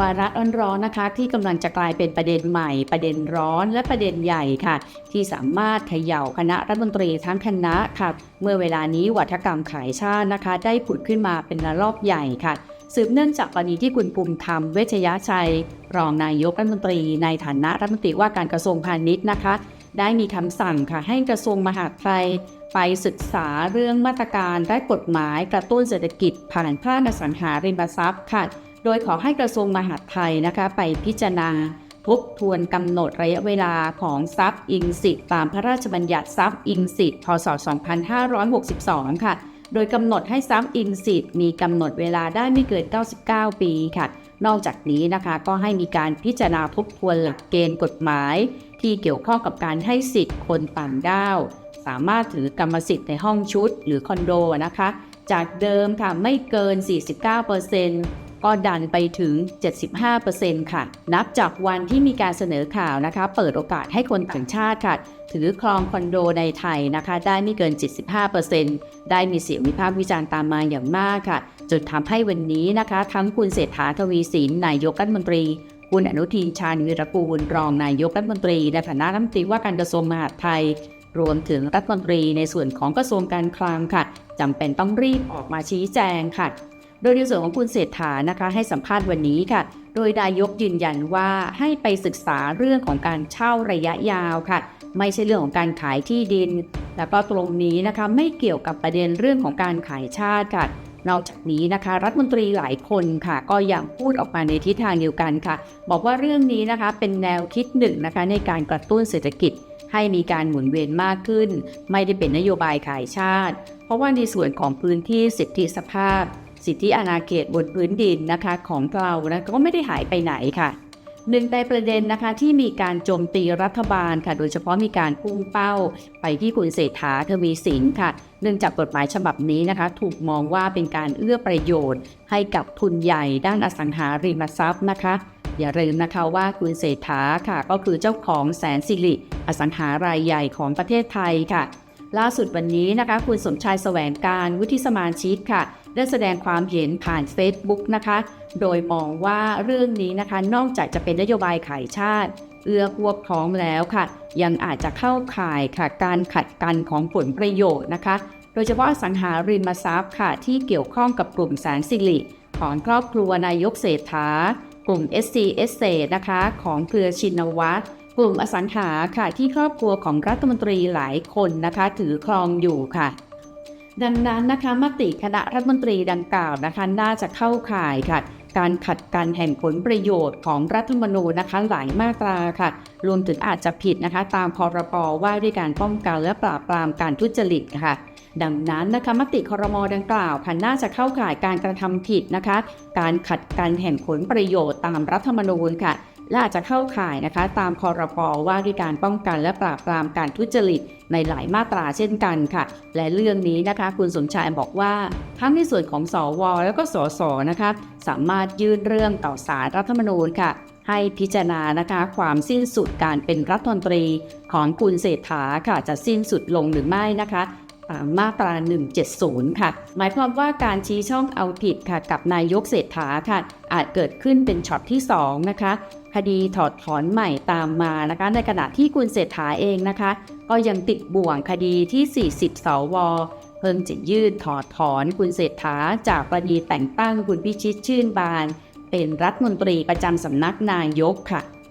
วาระร้อนๆนะคะที่กำลังจะกลายเป็นประเด็นใหม่ ประเด็นร้อนและประเด็นใหญ่ค่ะ ที่สามารถเขย่าคณะรัฐมนตรีทั้งคณะค่ะ เมื่อเวลานี้วัฒกรรมขายชาตินะคะ ได้ผุดขึ้นมาเป็นระลอกใหญ่ค่ะ สืบเนื่องจากกรณีที่คุณภูมิธรรมเวชยชัย รองนายกรัฐมนตรี ในฐานะรัฐมนตรีว่าการกระทรวงพาณิชย์นะคะ ได้มีคำสั่งค่ะให้กระทรวงมหาดไทยไปศึกษาเรื่องมาตรการและกฎหมายกระตุ้นเศรษฐกิจผ่านภาคอสังหาริมทรัพย์ค่ะ โดยขอให้กระทรวงมหาดไทยนะคะไปพิจารณาทบทวนกำหนดระยะเวลาของทรัพย์อิงสิทธิ์ตามพระราชบัญญัติทรัพย์อิงสิทธิ์พศ 2562 ค่ะ โดยกำหนดให้ทรัพย์อิงสิทธิ์มีกำหนดเวลาได้ไม่เกิน 99 ปีค่ะ นอกจากนี้นะคะก็ให้มีการพิจารณาทบทวนหลักเกณฑ์กฎหมาย ที่เกี่ยวข้องกับการให้สิทธิ์คนต่างด้าว สามารถถือกรรมสิทธิ์ในห้องชุดหรือคอนโดนะคะ จากเดิมค่ะไม่เกิน 49% ก็ดันไปถึง 75%ค่ะ นับจากวันที่มีการเสนอข่าวนะคะ เปิดโอกาสให้คนต่างชาติค่ะ ถือครองคอนโดในไทยนะคะ ได้ไม่เกิน 75%ได้มีเสียงวิพากษ์วิจารณ์ตามมาอย่างมากค่ะ จนทำให้วันนี้นะคะ ทั้งคุณเศรษฐาทวีสินนายกรัฐมนตรีคุณอนุทินชาญวีรกูลรองนายกรัฐมนตรีในฐานะรัฐมนตรีว่าการกระทรวงมหาดไทย รวมถึงรัฐมนตรีในส่วนของกระทรวงการคลังค่ะจำเป็นต้องรีบออกมาชี้แจงค่ะ โดยในส่วนของคุณเศรษฐานะคะ ให้สัมภาษณ์วันนี้ค่ะ โดยนายกยืนยันว่าให้ไปศึกษาเรื่องของการเช่าระยะยาวค่ะ ไม่ใช่เรื่องของการขายที่ดิน แล้วก็ตรงนี้นะคะไม่เกี่ยวกับประเด็นเรื่องของการขายชาติค่ะ นอกจากนี้นะคะ รัฐมนตรีหลายคนค่ะ ก็ยังพูดออกมาในทิศทางเดียวกันค่ะ บอกว่าเรื่องนี้นะคะเป็นแนวคิดหนึ่งนะคะในการกระตุ้นเศรษฐกิจให้มีการหมุนเวียนมากขึ้น ไม่ได้เป็นนโยบายขายชาติ เพราะว่าในส่วนของพื้นที่สิทธิสภาพ สิทธิอาณาเขตบนพื้นดินนะคะของเรานะก็ไม่ได้หายไปไหนค่ะหนึ่งในประเด็นนะคะที่มีการโจมตีรัฐบาลค่ะ โดยเฉพาะมีการพุ่งเป้าไปที่คุณเศรษฐาทวีสินค่ะ เนื่องจากกฎหมายฉบับนี้นะคะ ถูกมองว่าเป็นการเอื้อประโยชน์ ให้กับทุนใหญ่ด้านอสังหาริมทรัพย์นะคะ อย่าลืมนะคะว่าคุณเศรษฐาค่ะ ก็คือเจ้าของแสนสิริอสังหารายใหญ่ของประเทศไทยค่ะ ล่าสุดวันนี้นะคะ คุณสมชายแสวงการวุฒิสมาชิกค่ะ ได้แสดงความเห็นผ่าน Facebook นะคะ โดยมองว่าเรื่องนี้นะคะ นอกจากจะเป็นนโยบายขายชาติ เอื้อพวกพ้องแล้วค่ะ ยังอาจจะเข้าข่ายค่ะ การขัดกันของผลประโยชน์นะคะ โดยเฉพาะสังหาริมทรัพย์ค่ะ ที่เกี่ยวข้องกับกลุ่มแสนสิริของครอบครัวนายกเศรษฐากลุ่ม SC s อ a นะคะ ของเครือชินวัตร กลุ่มอสังหาค่ะที่ครอบครัวของรัฐมนตรีหลายคนนะคะถือครองอยู่ค่ะ ดังนั้นนะคะมติคณะรัฐมนตรีดังกล่าวนะคะน่าจะเข้าข่ายค่ะ การขัดกันแห่งผลประโยชน์ของรัฐธรรมนูญนะคะหลายมาตราค่ะ รวมถึงอาจจะผิดนะคะ ตามพรบว่าด้วยการป้องกันและปราบปรามการทุจริตค่ะดังนั้นนะคะมติครมดังกล่าวค่ะน่าจะเข้าข่ายการกระทำผิดนะคะ การขัดกันแห่งผลประโยชน์ตามรัฐธรรมนูญค่ะ และอาจจะเข้าข่ายนะคะตามพรบว่าด้วยการป้องกันและปราบปรามการทุจริตในหลายมาตราเช่นกันค่ะ และเรื่องนี้นะคะ คุณสมชายบอกว่า ทั้งในส่วนของสวแล้วก็สสนะคะสามารถยื่นเรื่องต่อสารรัฐธรรมนูญค่ะ ให้พิจารณานะคะความสิ้นสุดการเป็นรัฐมนตรีของคุณเศรษฐาค่ะจะสิ้นสุดลงหรือไม่นะคะ มาตรา 170 ค่ะ หมายความว่าการชี้ช่องเอาผิดค่ะกับนายกเศรษฐาค่ะ อาจเกิดขึ้นเป็นช็อตที่ 2 นะคะ คดีถอดถอนใหม่ตามมานะคะ ในขณะที่คุณเศรษฐาเองนะคะ ก็ยังติดบ่วงคดีที่ 40 สวเพิ่งจะยื่นถอดถอนคุณเศรษฐาจากกรณีแต่งตั้งคุณพิชิตชื่นบาน เป็นรัฐมนตรีประจำสำนักนายกค่ะ